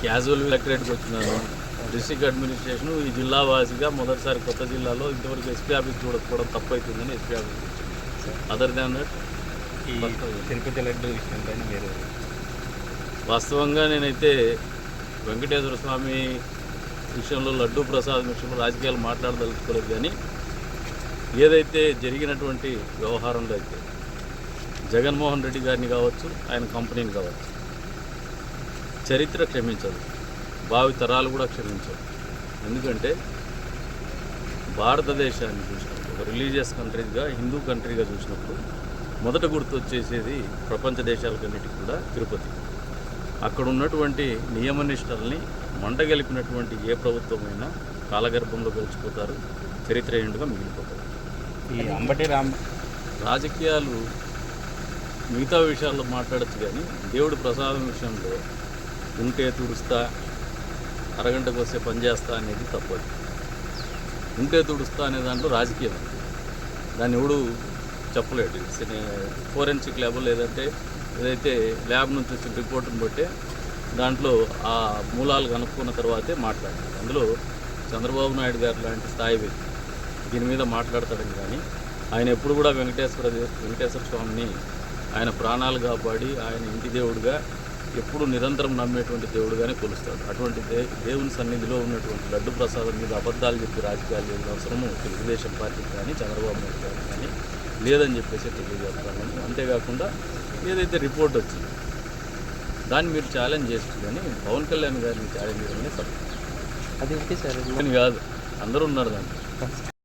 Casual కలెక్టరేట్కి వచ్చినాను. District administration ఈ జిల్లా వాసిగా మొదటిసారి కొత్త జిల్లాలో ఇంతవరకు ఎస్పీ ఆఫీస్ చూడకపోవడం తప్పు అవుతుందని SP office other than that ఈ తిరుపతి లడ్డు విషయం పైన మీరు వాస్తవంగా నేనైతే వెంకటేశ్వర స్వామి విషయంలో లడ్డూ ప్రసాద్ విషయంలో రాజకీయాలు మాట్లాడదలుచుకోలేదు కానీ ఏదైతే జరిగినటువంటి వ్యవహారంలో అయితే జగన్మోహన్ రెడ్డి గారిని కావచ్చు ఆయన కంపెనీని కావచ్చు చరిత్ర క్షమించదు భావి తరాలు కూడా క్షమించదు ఎందుకంటే భారతదేశాన్ని చూసినప్పుడు ఒక రిలీజియస్ కంట్రీగా హిందూ కంట్రీగా చూసినప్పుడు మొదట గుర్తు వచ్చేసేది ప్రపంచ దేశాలకన్నిటికీ కూడా తిరుపతి. అక్కడ ఉన్నటువంటి నియమనిష్టల్ని మండగలిపినటువంటి ఏ ప్రభుత్వమైనా కాలగర్భంలో గెలిచిపోతారు చరిత్ర ఏండుగా మిగిలిపోతారు. ఈ అంబటి రామ్ రాజకీయాలు మిగతా విషయాల్లో మాట్లాడచ్చు కానీ దేవుడు ప్రసాదం విషయంలో ఉంటే తుడుస్తా అరగంటకు వస్తే పనిచేస్తా అనేది తప్పదు. ఉంటే తుడుస్తా అనే దాంట్లో రాజకీయం ఉంది. దాన్ని ఎవడు చెప్పలేడు. ఫోరెన్సిక్ ల్యాబ్ లేదంటే ఏదైతే ల్యాబ్ నుంచి వచ్చిన రిపోర్ట్ని బట్టే దాంట్లో ఆ మూలాలు కనుక్కున్న తర్వాతే మాట్లాడాలి. అందులో చంద్రబాబు నాయుడు గారు లాంటి స్థాయి వ్యక్తి దీని మీద మాట్లాడతాడని కానీ ఆయన ఎప్పుడు కూడా వెంకటేశ్వర వెంకటేశ్వర స్వామిని ఆయన ప్రాణాలు కాపాడి ఆయన ఇంటి దేవుడిగా ఎప్పుడు నిరంతరం నమ్మేటువంటి దేవుడుగానే కొలుస్తాడు. అటువంటి దే దేవుని సన్నిధిలో ఉన్నటువంటి లడ్డు ప్రసాదం మీద అబద్ధాలు చెప్పి రాజకీయాలు చేయడం అవసరము తెలుగుదేశం పార్టీకి కానీ చంద్రబాబు నాయుడు గారికి కానీ లేదని చెప్పేసి తెలియజేస్తాను. అంతేకాకుండా ఏదైతే రిపోర్ట్ వచ్చింది దాన్ని మీరు ఛాలెంజ్ చేస్తుంది కానీ పవన్ కళ్యాణ్ గారిని ఛాలెంజ్ చేయడం అనేది తప్పు అది ఓకే సార్ కాదు అందరూ ఉన్నారు దాంట్లో.